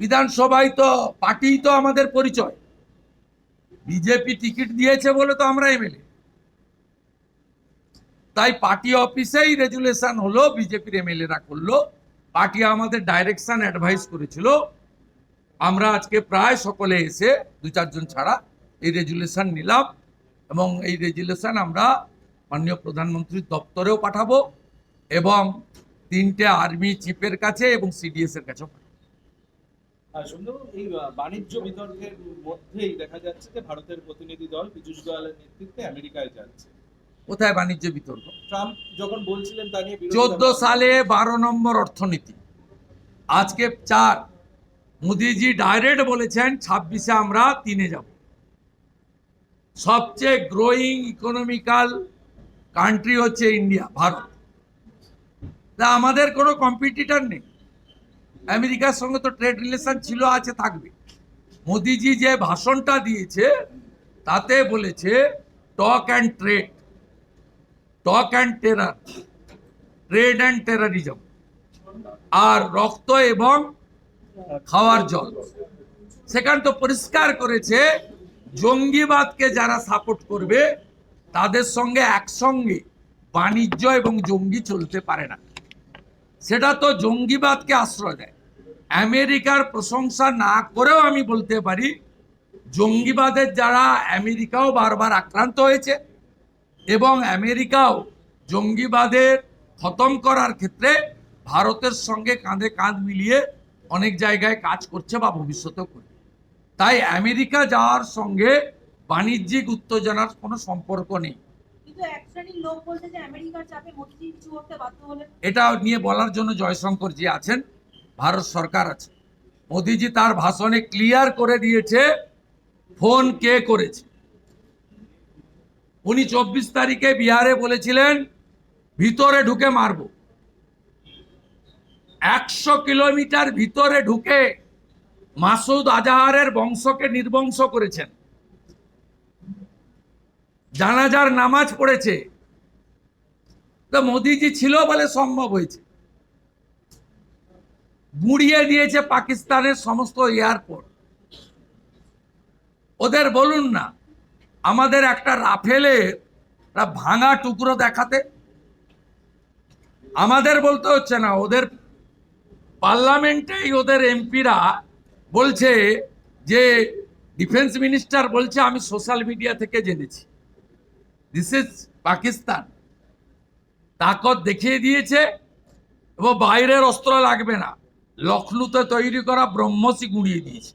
বিধানসভায় তো পার্টি তো আমাদের পরিচয়। বিজেপি টিকিট দিয়েছে বলে তো আমরা এমএলএ। তাই পার্টি অফিসেই রেজুলেশন হলো, বিজেপির এমএলএরা করল। পার্টি আমাদের ডাইরেকশন অ্যাডভাইস করেছিল। আমরা আজকে প্রায় সকলে এসে, দু চারজন ছাড়া এই রেজুলেশন নিলাম এবং এই রেজুলেশন আমরা মাননীয় প্রধানমন্ত্রীর দপ্তরেও পাঠাবো এবং তিনটে আর্মি চিফের কাছে এবং সিডিএস এর সুন্দর এই বাণিজ্য বিতর্কের মধ্যেই দেখা যাচ্ছে যে ভারতের প্রতিনিধি দল পীযূষ গোয়ালের নেতৃত্বে আমেরিকায় যাচ্ছে। কোথায় বাণিজ্য বিতর্ক? ট্রাম্প যখন বলছিলেন তা নিয়ে চোদ্দ সালে বারো নম্বর অর্থনীতি। আজকে চার। মোদিজি ডাইরেক্ট বলেছেন ছাব্বিশে আমরা তিনে যাব। সবচেয়ে গ্রোয়িং ইকোনমিক্যাল কান্ট্রি হচ্ছে ইন্ডিয়া ভারত। তা আমাদের কোনো কম্পিটিটর নেই। আমেরিকার সঙ্গে তো ট্রেড রিলেশন ছিল, আছে, থাকবে। মোদিজি যে ভাষণটা দিয়েছে, তাতে বলেছে talk and trade talk and terror trade and terrorism আর রক্ত এবং খাওয়ার জল। সেখান তো পরিষ্কার করেছে, জঙ্গিবাদকে যারা সাপোর্ট করবে, তাদের সঙ্গে একসঙ্গে বাণিজ্য এবং জঙ্গি চলতে পারে না। সেটা তো জঙ্গিবাদকে আশ্রয় দেয়। আমেরিকার প্রশংসা না করেও আমি বলতে পারি, জঙ্গিবাদের যারা আমেরিকাও বারবার আক্রান্ত হয়েছে এবং আমেরিকাও জঙ্গিবাদের খতম করার ক্ষেত্রে ভারতের সঙ্গে কাঁধে কাঁধ মিলিয়ে অনেক জায়গায় কাজ করছে বা ভবিষ্যতেও করবে তাই আমেরিকা যাওয়ার সঙ্গে বাণিজ্যিক উত্তেজনার কোনো সম্পর্ক নেই। এটা নিয়ে বলার জন্য জয়শঙ্কর জি আছেন, ভারত সরকার আছে। মোদিজি তার ভাষণে ক্লিয়ার করে দিয়েছে ফোন কে করেছে। উনি চব্বিশ তারিখে বিহারে বলেছিলেন, ভিতরে ঢুকে মারব। একশো কিলোমিটার ভিতরে ঢুকে মাসুদ আজাহারের বংশকে নির্বংশ করেছেন। জানাজার নামাজ পড়েছে। তো মোদিজি ছিল বলে সম্ভব হয়েছে। গুঁড়িয়ে দিয়েছে পাকিস্তানের সমস্ত এয়ারপোর্ট। ওদের বলুন না, আমাদের একটা রাফেলের ভাঙা টুকরো দেখাতে। আমাদের বলতে হচ্ছে না, ওদের পার্লামেন্টেই ওদের এমপিরা বলছে যে, ডিফেন্স মিনিস্টার বলছে, আমি সোশ্যাল মিডিয়া থেকে জেনেছি। দিস ইজ পাকিস্তান তাকত দেখিয়ে দিয়েছে এবং বাইরের অস্ত্র লাগবে না। লখনৌতে তৈরি করা ব্রহ্মসি গুঁড়িয়ে দিয়েছে।